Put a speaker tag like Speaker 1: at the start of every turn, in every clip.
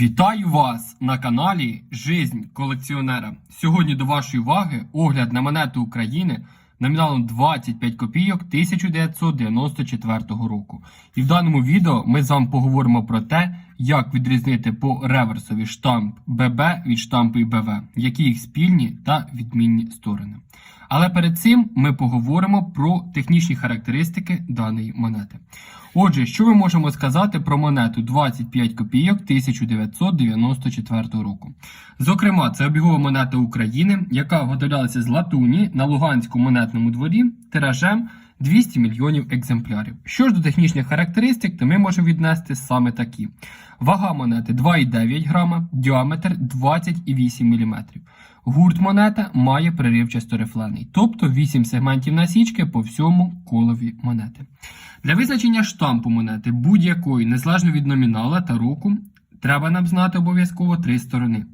Speaker 1: Вітаю вас на каналі Жизнь колекціонера. Сьогодні до вашої уваги огляд на монету України номіналом 25 копійок 1994 року. І в даному відео ми з вами поговоримо про те, як відрізнити по реверсові штамп ББ від штампу БВ, які їх спільні та відмінні сторони. Але перед цим ми поговоримо про технічні характеристики даної монети. Отже, що ми можемо сказати про монету 25 копійок 1994 року? Зокрема, це обігова монета України, яка виготовлялася з латуні на Луганському монетному дворі тиражем 200 мільйонів екземплярів. Що ж до технічних характеристик, то ми можемо віднести саме такі: вага монети 2,9 грама, діаметр 20,8 мм. Гурт монета має приривчасто рифлений, тобто 8 сегментів насічки по всьому колові монети. Для визначення штампу монети будь-якої, незалежно від номінала та року, треба нам знати обов'язково три сторони: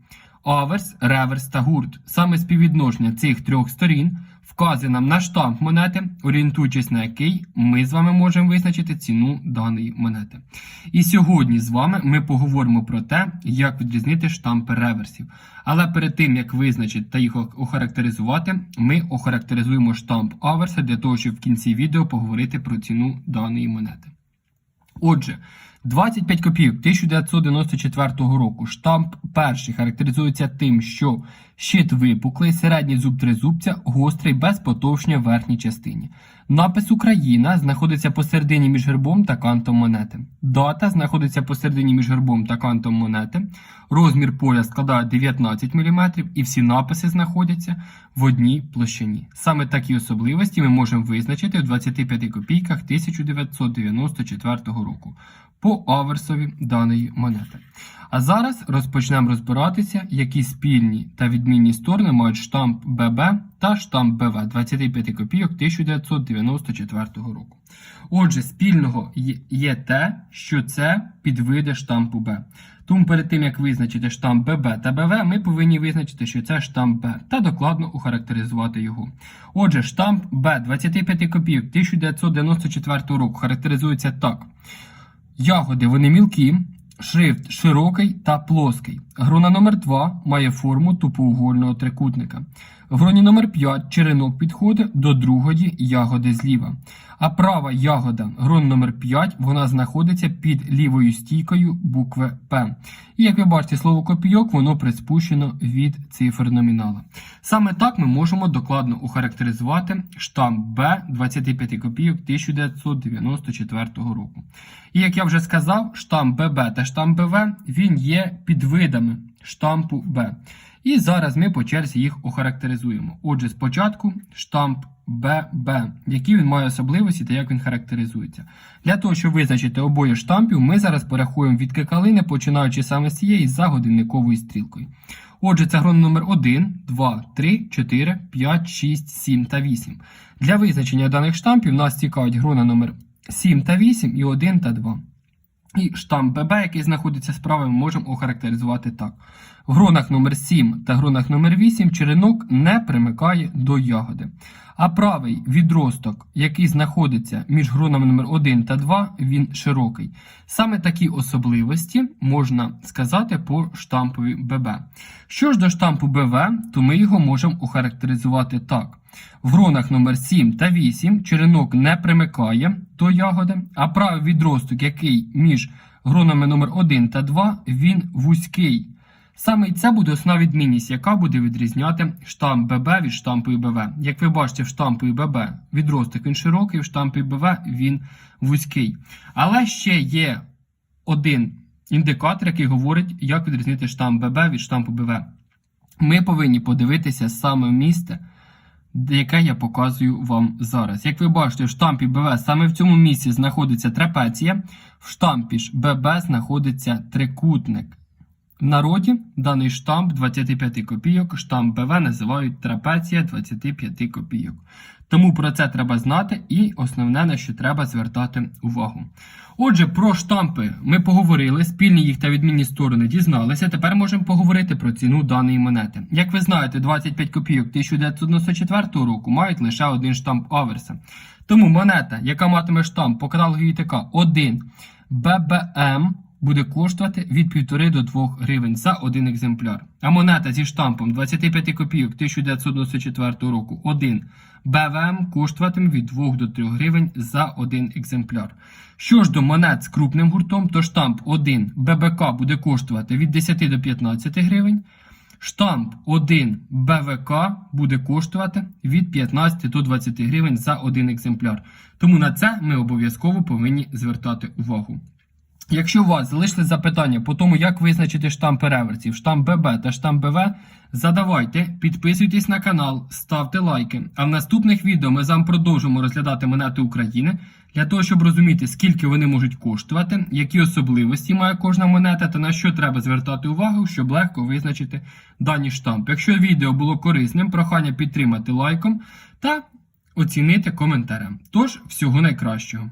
Speaker 1: аверс, реверс та гурт. Саме співвідношення цих трьох сторін вказує нам на штамп монети, орієнтуючись на який ми з вами можемо визначити ціну даної монети. І сьогодні з вами ми поговоримо про те, як відрізнити штампи реверсів. Але перед тим як визначити та їх охарактеризувати, ми охарактеризуємо штамп аверса для того, щоб в кінці відео поговорити про ціну даної монети. Отже, 25 копійок 1994 року. Штамп перший характеризується тим, що щит випуклий, середній зуб тризубця, гострий без потовшення в верхній частині. Напис Україна знаходиться посередині між гербом та кантом монети. Дата знаходиться посередині між гербом та кантом монети. Розмір поля складає 19 мм і всі написи знаходяться в одній площині. Саме такі особливості ми можемо визначити в 25 копійках 1994 року по аверсові даної монети. А зараз розпочнемо розбиратися, які спільні та відмінні сторони мають штамп ББ та штамп БВ 25 копійок 1994 року. Отже, спільного є- те, що це підвиди штампу Б. Тому перед тим, як визначити штамп ББ та БВ, ми повинні визначити, що це штамп Б та докладно охарактеризувати його. Отже, штамп Б 25 копійок 1994 року характеризується так. Ягоди вони мілкі, шрифт широкий та плоский. Грона номер 2 має форму тупоугольного трикутника. В гроні номер 5 черенок підходить до другої ягоди зліва. А права ягода, грон номер 5, вона знаходиться під лівою стійкою букви П. І як ви бачите, слово копійок, воно приспущено від цифр номінала. Саме так ми можемо докладно охарактеризувати штамп Б 25 копійок 1994 року. І як я вже сказав, штамп ББ та штамп БВ він є підвидами штампу Б. І зараз ми по черзі їх охарактеризуємо. Отже, спочатку штамп ББ, які він має особливості та як він характеризується. Для того, щоб визначити обоє штампів, ми зараз порахуємо від калини, починаючи саме з цієї за годинниковою стрілкою. Отже, це грон номер 1, 2, 3, 4, 5, 6, 7 та 8. Для визначення даних штампів нас цікавить грона номер 7 та 8 і 1 та 2. І штамп ББ, який знаходиться справа, ми можемо охарактеризувати так. В гронах номер 7 та гронах номер 8 черенок не примикає до ягоди. А правий відросток, який знаходиться між гронами номер 1 та 2, він широкий. Саме такі особливості можна сказати по штампові ББ. Що ж до штампу БВ, то ми його можемо охарактеризувати так. В гронах номер 7 та 8 черенок не примикає до ягоди, а правий відросток, який між гронами номер 1 та 2, він вузький. Саме це буде основна відмінність, яка буде відрізняти штамп ББ від штампу БВ. Як ви бачите, в штампу ББ відросток він широкий, в штампі БВ він вузький. Але ще є один індикатор, який говорить, як відрізнити штамп ББ від штампу БВ. Ми повинні подивитися саме місце, яке я показую вам зараз. Як ви бачите, в штампі БВ саме в цьому місці знаходиться трапеція, в штампі ж ББ знаходиться трикутник. В народі даний штамп 25 копійок, штамп БВ називають трапеція 25 копійок. Тому про це треба знати і основне, на що треба звертати увагу. Отже, про штампи ми поговорили, спільні їх та відмінні сторони дізналися. Тепер можемо поговорити про ціну даної монети. Як ви знаєте, 25 копійок 1994 року мають лише один штамп аверса. Тому монета, яка матиме штамп по каталогу ІТК 1 ББМ буде коштувати від 1,5 до 2 гривень за один екземпляр. А монета зі штампом 25 копійок 1994 року 1 БВМ коштуватиме від 2 до 3 гривень за один екземпляр. Що ж до монет з крупним гуртом, то штамп 1 ББК буде коштувати від 10 до 15 гривень. Штамп 1 БВК буде коштувати від 15 до 20 гривень за один екземпляр. Тому на це ми обов'язково повинні звертати увагу. Якщо у вас залишили запитання по тому, як визначити штампи реверсів, штамп ББ та штамп БВ, задавайте, підписуйтесь на канал, ставте лайки. А в наступних відео ми з вами продовжимо розглядати монети України для того, щоб розуміти, скільки вони можуть коштувати, які особливості має кожна монета та на що треба звертати увагу, щоб легко визначити дані штампи. Якщо відео було корисним, прохання підтримати лайком та оцінити коментарем. Тож, всього найкращого.